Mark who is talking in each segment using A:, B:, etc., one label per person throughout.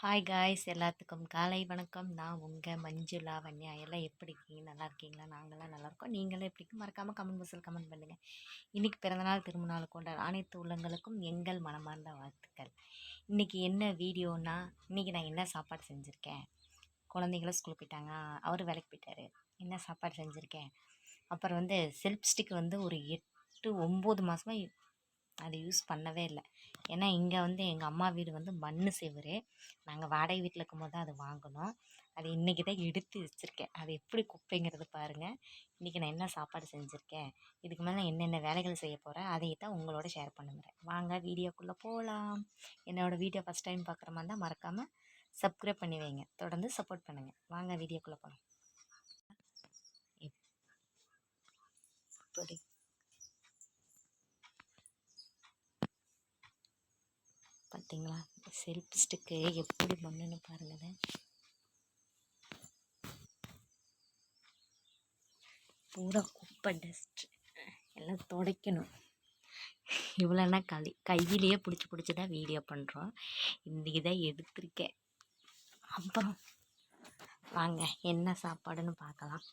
A: hi guys எல்லாத்துக்கும் காலை வணக்கம் நான் உங்கள் மஞ்சுளா வன்யா எல்லாம் எப்படி இருக்கீங்க நல்லா இருக்கீங்களா நாங்களாம் நல்லாயிருக்கோம் நீங்களும் எப்படி மறக்காமல் கமெண்ட் பாக்ஸில் கமெண்ட் பண்ணுங்கள் இன்றைக்கி பிறந்தநாள் திருமணம் கொண்டாட அனைத்து உள்ளங்களுக்கும் எங்கள் மனமார்ந்த வாழ்த்துக்கள் இன்றைக்கி என்ன வீடியோனா இன்றைக்கி நான் என்ன சாப்பாடு செஞ்சுருக்கேன் குழந்தைங்களும் ஸ்கூலுக்கு போயிட்டாங்க அவர் வேலைக்கு போயிட்டார் என்ன சாப்பாடு செஞ்சுருக்கேன் அப்புறம் வந்து செல்ஃப் ஸ்டிக் வந்து ஒரு எட்டு ஒம்பது மாதமாக அதை யூஸ் பண்ணவே இல்லை ஏன்னா இங்கே வந்து எங்கள் அம்மா வீடு வந்து மண் செவரு நாங்கள் வாடகை வீட்டில் இருக்கும்போது தான் அது வாங்கினோம் அது இன்றைக்கி தான் எடுத்து வச்சுருக்கேன் அது எப்படி குப்பைங்கிறது பாருங்கள் இன்றைக்கி நான் என்ன சாப்பாடு செஞ்சுருக்கேன் இதுக்கு மேலே நான் என்னென்ன வேலைகள் செய்ய போகிறேன் அதை தான் உங்களோட ஷேர் பண்ணுறேன் வாங்க வீடியோக்குள்ளே போகலாம் என்னோடய வீடியோ ஃபஸ்ட் டைம் பார்க்குற மாதிரி தான் மறக்காமல் சப்ஸ்கிரைப் பண்ணி வைங்க தொடர்ந்து சப்போர்ட் பண்ணுங்கள் வாங்க வீடியோக்குள்ளே போகலாம் இப்படி பார்த்தீங்களா செல்ஃப் ஸ்டிக்கு எப்படி பண்ணுன்னு பாருங்கள் பூரா குப்பை டஸ்ட் எல்லாம் துடைக்கணும் இவ்வளோனா களி கையிலேயே பிடிச்சி பிடிச்சி தான் வீடியோ பண்ணுறோம் இன்றைக்கி தான் எடுத்திருக்கேன் அப்புறம் வாங்க என்ன சாப்பாடுன்னு பார்க்கலாம்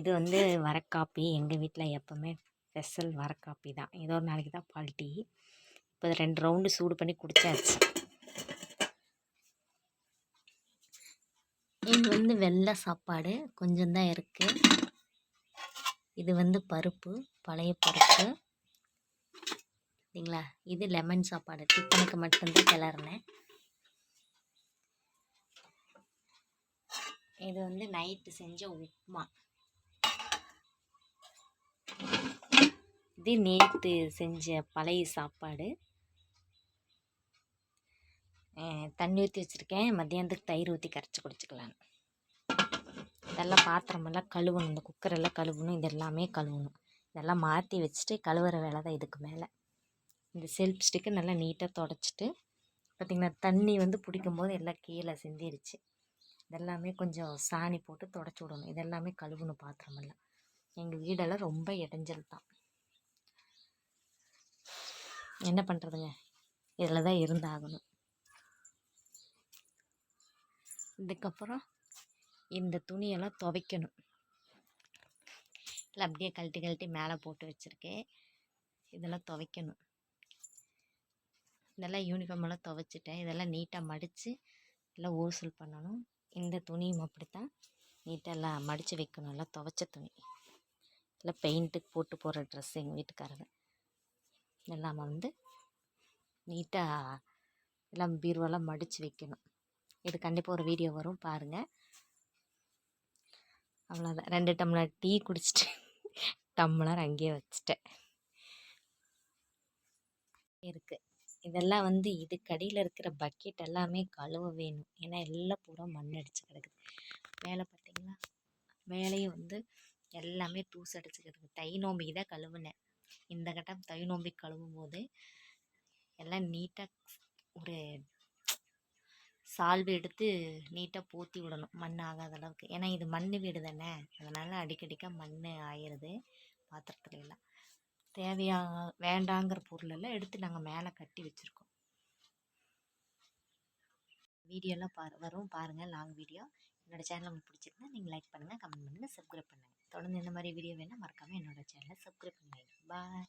A: இது வந்து வரக்காப்பி எங்கள் வீட்டில் எப்போவுமே ஸ்பெஷல் வரக்காப்பி தான் ஏதோ ஒரு நாளைக்கு தான் பால் டீ இப்போ ரெண்டு ரவுண்டு சூடு பண்ணி குடித்தாச்சு இது வந்து வெள்ளை சாப்பாடு கொஞ்சம்தான் இருக்குது இது வந்து பருப்பு பழைய பருப்பு சரிங்களா இது லெமன் சாப்பாடு டிஃபனுக்கு மட்டும்தான் கிளறினேன் இது வந்து நைட்டு செஞ்ச உப்புமா இது நேற்று செஞ்ச பழைய சாப்பாடு தண்ணி ஊற்றி வச்சுருக்கேன் மத்தியானத்துக்கு தயிர் ஊற்றி கரைச்சி குடிச்சிக்கலாம் இதெல்லாம் பாத்திரமெல்லாம் கழுவணும் இந்த குக்கரெல்லாம் கழுவணும் இது எல்லாமே கழுவணும் இதெல்லாம் மாற்றி வச்சுட்டு கழுவுற வேலை தான் இதுக்கு மேலே இந்த செல்ஃப் ஸ்டிக்கு நல்லா நீட்டாக தொடச்சிட்டு பார்த்திங்கன்னா தண்ணி வந்து பிடிக்கும் போது எல்லாம் கீழே செஞ்சிருச்சு இதெல்லாமே கொஞ்சம் சாணி போட்டு தொடச்சி விடணும் இதெல்லாமே கழுவணும் பாத்திரமெல்லாம் எங்கள் வீடெல்லாம் ரொம்ப இடைஞ்சல் தான் என்ன பண்ணுறதுங்க இதில் தான் இருந்தாகணும் இதுக்கப்புறம் இந்த துணியெல்லாம் துவைக்கணும் இல்லை அப்படியே கழட்டி கழட்டி மேலே போட்டு வச்சுருக்கேன் இதெல்லாம் துவைக்கணும் இதெல்லாம் யூனிஃபார்மெல்லாம் துவைச்சிட்டேன் இதெல்லாம் நீட்டாக மடித்து எல்லாம் ஊசல் பண்ணணும் இந்த துணியும் அப்படி தான் நீட்டாக எல்லாம் மடித்து வைக்கணும் எல்லாம் துவைச்ச துணி இல்லை பெயிண்ட்டுக்கு போட்டு போகிற ட்ரெஸ் எங்கள் வீட்டுக்காரங்க எல்லாம் வந்து நீட்டாக எல்லாம் பீர்வெல்லாம் மடித்து வைக்கணும் இது கண்டிப்பாக ஒரு வீடியோ வரும் பாருங்கள் அவ்வளோதான் ரெண்டு டம்ளர் டீ குடிச்சிட்டு டம்ளர் அங்கேயே வச்சுட்டேன் இருக்குது இதெல்லாம் வந்து இதுக்கடியில் இருக்கிற பக்கெட் எல்லாமே கழுவ வேணும் ஏன்னா எல்லாம் பூரா மண் அடிச்சு கிடக்குது மேலே பார்த்தீங்களா மேலேயும் வந்து எல்லாமே தூசு அடிச்சு கிடக்குது தை நோம்பி தான் கழுவுனேன் இந்த கட்டம் தை நோம்பி கழுவும் போது எல்லாம் நீட்டாக ஒரு சால்வு எடுத்து நீட்டாக போற்றி விடணும் மண் ஆகாத அளவுக்கு ஏன்னா இது மண் வீடு தானே அதனால் அடிக்கடிக்காக மண் ஆயிடுது பாத்திரத்துல எல்லாம் தேவையாக வேண்டாங்கிற பொருளெல்லாம் எடுத்து நாங்கள் மேலே கட்டி வச்சுருக்கோம் வீடியோலாம் பாரு வரும் பாருங்கள் லாங் வீடியோ என்னோடய சேனல் உங்களுக்கு பிடிச்சிருந்தா நீங்கள் லைக் பண்ணுங்கள் கமெண்ட் பண்ணுங்கள் சப்ஸ்கிரைப் பண்ணுங்கள் தொடர்ந்து இந்த மாதிரி வீடியோ வேணால் மறக்காமல் என்னோடய சேனலை சப்ஸ்கிரைப் பண்ணுங்கள் பாய்